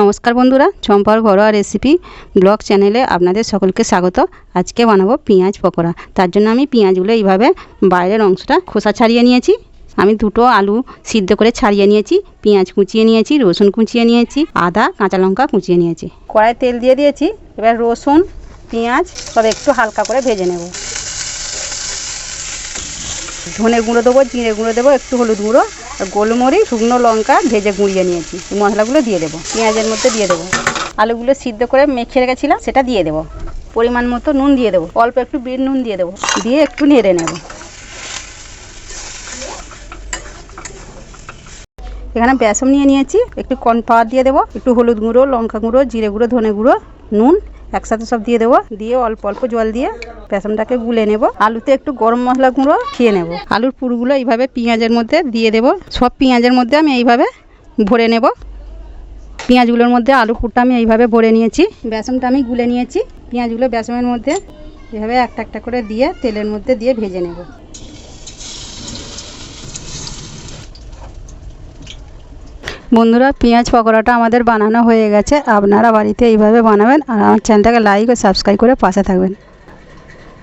নমস্কার বন্ধুরা, চম্পার ঘরোয়া রেসিপি ব্লগ চ্যানেলে আপনাদের সকলকে স্বাগত। আজকে বানাবো পেঁয়াজ পকোড়া। তার জন্য আমি পেঁয়াজগুলো এইভাবে বাইরের অংশটা খোসা ছাড়িয়ে নিয়েছি। আমি দুটো আলু সিদ্ধ করে ছাড়িয়ে নিয়েছি, পেঁয়াজ কুচিয়ে নিয়েছি, রসুন কুচিয়ে নিয়েছি, আদা, কাঁচা লঙ্কা কুচিয়ে নিয়েছি। কড়াই তেল দিয়ে দিয়েছি, এবার রসুন, পেঁয়াজ সব একটু হালকা করে ভেজে নেব। ধনে গুঁড়ো দেবো, জিরে গুঁড়ো দেবো, একটু হলুদ গুঁড়ো গোলমরিচ, শুকনো লঙ্কা ভেজে গুঁড়িয়ে নিয়েছি। মশলাগুলো দিয়ে দেবো। পেঁয়াজের মধ্যে দিয়ে দেবো। আলুগুলো সিদ্ধ করে মেখে রেখেছিলাম, সেটা দিয়ে দেবো। পরিমাণ মতো নুন দিয়ে দেবো। অল্প একটু বিট নুন দিয়ে দেবো। দিয়ে একটু নেড়ে নেব। এখানে বেসন নিয়ে নিয়েছি। একটু কর্নফ্লাওয়ার দিয়ে দেবো। একটু হলুদ গুঁড়ো, লঙ্কা গুঁড়ো, জিরে গুঁড়ো, ধনে গুঁড়ো, নুন। একসাথে সব দিয়ে দেবো। দিয়ে অল্প অল্প জল দিয়ে বেসনটাকে গুলে নেব। আলুতে একটু গরম মশলা গুঁড়ো খেয়ে নেব। আলুর পুরগুলো এইভাবে পেঁয়াজের মধ্যে দিয়ে দেব। সব পেঁয়াজের মধ্যে আমি এইভাবে ভরে নেব। পেঁয়াজগুলোর মধ্যে আলু পুরটা আমি এইভাবে ভরে নিয়েছি। বেসনটা আমি গুলে নিয়েছি। পেঁয়াজগুলো বেসনের মধ্যে এভাবে একটা একটা করে দিয়ে তেলের মধ্যে দিয়ে ভেজে নেব। বন্ধুরা, পেঁয়াজ পকোড়াটা আমাদের বানানো হয়ে গেছে। আপনারা বাড়িতে এইভাবে বানাবেন আর আমার চ্যানেলটাকে লাইক ও সাবস্ক্রাইব করে পাশে থাকবেন।